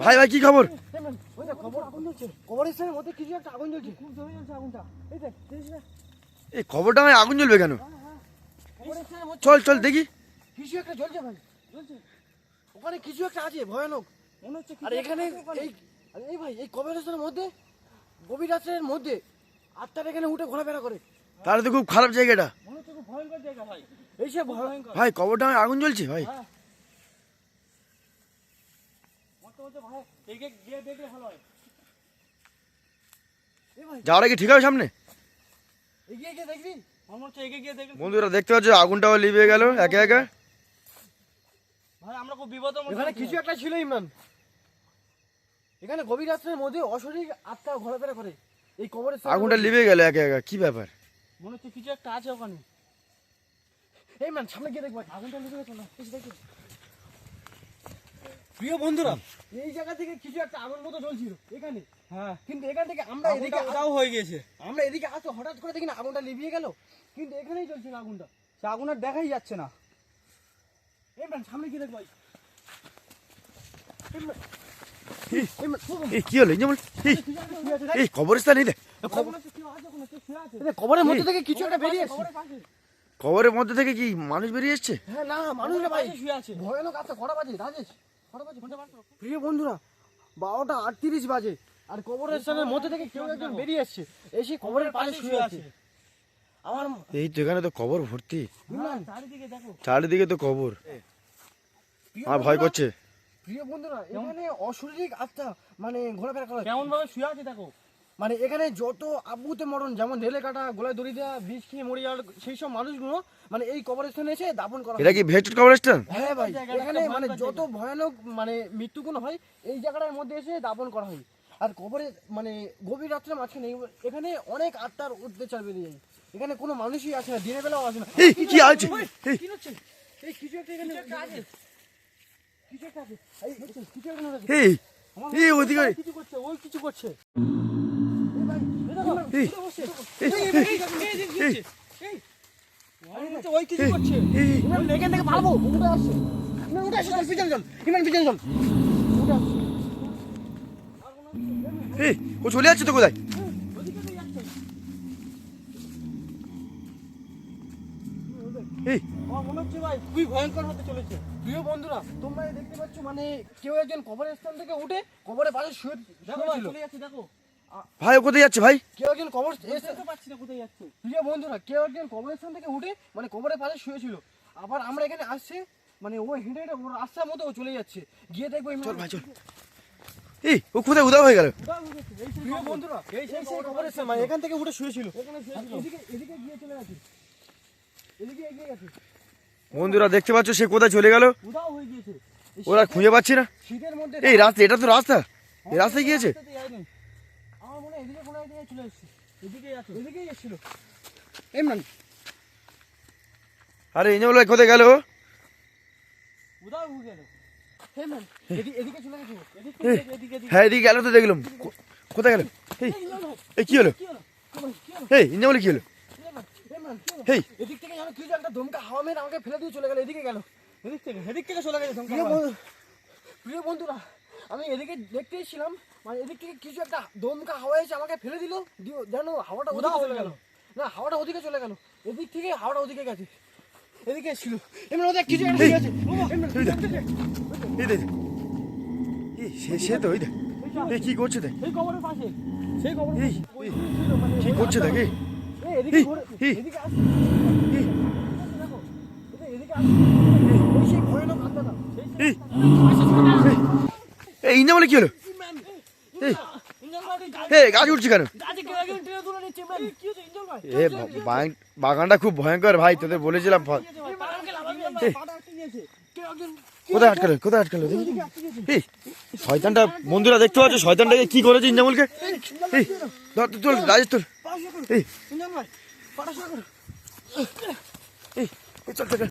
ভাই ভাই কি খবর? এই খবরটা আমি আগুন জ্বলবে কেন? চল চল দেখি। কিছু একটা জ্বলছে ভাই ওখানে কিছু একটা আছে ভয়ানক মনে হচ্ছে আর এখানে এই এই ভাই এই কবরস্থানের মধ্যে গভীর রাত্রের মধ্যে আত্মার এখানে উঠে ঘোরাফেরা করে তাহলে তো খুব খারাপ জায়গাটা। মনে হচ্ছে খুব ভয়ঙ্কর জায়গা ভাই। এই সে ভয়ঙ্কর ভাই কবরটা আগুন জ্বলছে? ভাই। মতো ভাই এগে গিয়ে দেখলে ভালো হয়। যাওয়ার আগে ঠিক হবে সামনে? এগিয়ে গিয়ে দেখবি? মনে হচ্ছে এগিয়ে গিয়ে দেখবি। বন্ধুরা দেখতে পাচ্ছ আগুনটাও লিভে গেল একে একে। ভাই আমরা খুব বিপদের এখানে কিছু একটা ছিল ইমরান এখানে গভীর রাত্রের মধ্যে অশরীর আত্মা ঘোরাফেরা করে। এই কবরের আগুনটা লিভে গেল একে একে। কি ব্যাপার? মনে হচ্ছে কিছু একটা আছে ওখানে। এই ম্যান সামনে গিয়ে দেখব। আগুনটা লিখে গেছে না দেখো। প্রিয় বন্ধুরা এই জায়গা থেকে কিছু একটা আগুন মতো জ্বলছিল এখানে। হ্যাঁ। কিন্তু এখান থেকে আমরা এদিকে হয়ে গেছে আমরা এদিকে আসতে হঠাৎ করে দেখি না আগুনটা লিভিয়ে গেল। কিন্তু এখানেই জ্বলছিল আগুনটা। সে আগুন আর দেখাই যাচ্ছে না। সামনে দেখব? কি হলো? যেমন এই কবরস্থান এই মনে কবরের মধ্যে থেকে কিছু একটা বেরিয়ে কবরের মধ্যে থেকে কি মানুষ বেরিয়ে এসছে? হ্যাঁ না মানুষ ভয়ানক আছে কটা বাজে? রাজেশ? প্রিয় বন্ধুরা বারোটা আটত্রিশ বাজে আর কবরের স্থানের মধ্যে থেকে কেউ একজন বেরিয়ে এসছে। এসে কবরের পাশে শুয়ে আছে। আমার এই তো এখানে তো কবর ভর্তি। চারিদিকে তো কবর। আমার ভয় করছে। প্রিয় বন্ধুরা এখানে অশরীরিক আত্মা মানে ঘোরাফেরা করে কেমন ভাবে শুয়ে আছে দেখো। মানে এখানে যত আবুতে মরণ যেমন ঢেলে কাটা গোলায় দড়ি দেওয়া বিষ খেয়ে মরে যাওয়ার সেই সব মানুষগুলো মানে এই কবরস্থানে এসে দাপন করা এটা কি ভেস্টেড কবরস্থান? হ্যাঁ ভাই এখানে মানে যত ভয়ানক মানে মৃত্যুগুণ হয় এই জায়গাটার মধ্যে এসে দাপন করা হয়। আর কবরে মানে গভীর রাত্রে মাঝখানে এখানে অনেক আত্মার অত্যাচার বেরিয়ে যায়। এখানে কোনো মানুষই আসে না দিনের বেলাও আসে না। কি আছে? কি হচ্ছে? এই কিছু একটা এখানে আছে। কিছু একটা আছে। এই কিছু একটা আছে। এই আমার এই ওদিকে কিছু করছে ওই কিছু করছে। ও চলে যাচ্ছে তো কোথায় মনে হচ্ছে ভাই খুবই ভয়ঙ্কর হতে চলেছে প্রিয় বন্ধুরা তোমরা দেখতে পাচ্ছ মানে কেউ একজন কবরের স্থান থেকে উঠে কবরের পাশে শুয়ে দেখো চলে যাচ্ছে দেখো ভাই ও কোথায় যাচ্ছে ভাই? কেউ একজন কবর পারছি না কোথায় যাচ্ছে। প্রিয় বন্ধুরা কেউ একজন কবরের স্থান থেকে উঠে মানে কবরের পাশে শুয়েছিল। আবার আমরা এখানে আসছে মানে ও হেঁটে হেঁটে ওর রাস্তার মতো ও চলে যাচ্ছে। গিয়ে দেখব চল ভাই চল। এই ও কোথায়? উদাও হয়ে গেল। প্রিয় বন্ধুরা এই সেই মানে এখান থেকে উঠে শুয়েছিল। এদিকে এদিকে গিয়ে চলে গেছে। এদিকে এগিয়ে গেছে। বন্ধুরা দেখতে পাচ্ছ সে কোথায় চলে গেল? হয়ে গিয়েছে। ওরা খুঁজে পাচ্ছি না। শীতের মধ্যে এই রাস্তা এটা তো রাস্তা। এই রাস্তায় গিয়েছে রাস্তাতে যায়নি। আমার মনে হয় এদিকে কোনো একদিকে চলে এসেছে এদিকেই আছে। এদিকেই এসেছিল। ইমরান আরে ইঞ্জল ভাই কোথায় গেল? উদাও হয়ে গেল। ইমরান এদিকে এদিকে চলে গেছে। ও। এদিকে এই, এদিকে এদিকে। হ্যাঁ এদিকে গেল তো দেখলাম। কোথায় গেল? এই কি হলো? কি হলো? কি হলো? এই ইঞ্জল কি হলো? ইমরান, ইমরান, কি হলো? এই এদিক থেকে যেন কিছু একটা দমকা হাওয়া মেরে আমাকে ফেলে দিয়ে চলে গেল। এদিকে গেল। এদিক থেকে এদিক থেকে চলে গেছে প্রিয় বন্ধু প্রিয় বন্ধুরা আমি এদিকে দেখতেই ছিলাম মানে এদিক থেকে কিছু একটা দমকা হাওয়া এসে আমাকে ফেলে দিল যেন হাওয়াটা ওদিকে চলে গেল। না হাওয়াটা ওদিকে চলে গেল। এদিক থেকে হাওয়াটা ওদিকে গেছে। এদিকে ছিল। এমন ওদের কিছু একটা এই, এই। এই এই সে সে তো ওই দেখ। এই কি করছে দেখ? সেই কবরের পাশে সেই কবরের এই এই, মানে কি করছে দেখ এই। এই, এদিকে এই, এদিকে আসছে। এই, এদিকে আসছে। সেই ভয়ানক আত্মাটা। সেই ইঞ্জা বলে মানে কি হলো? গাছ কেন? এ বাগানটা খুব ভয়ঙ্কর ভাই তোদের বলেছিলাম কোথায় আটকালো? কোথায় আটকালো? শয়তানটা মন্দিরা দেখতে পাচ্ছ শয়তানটাকে কি করেছে ইঞ্জামুলকে ধর তোর রাজেশ তোর। চল চল।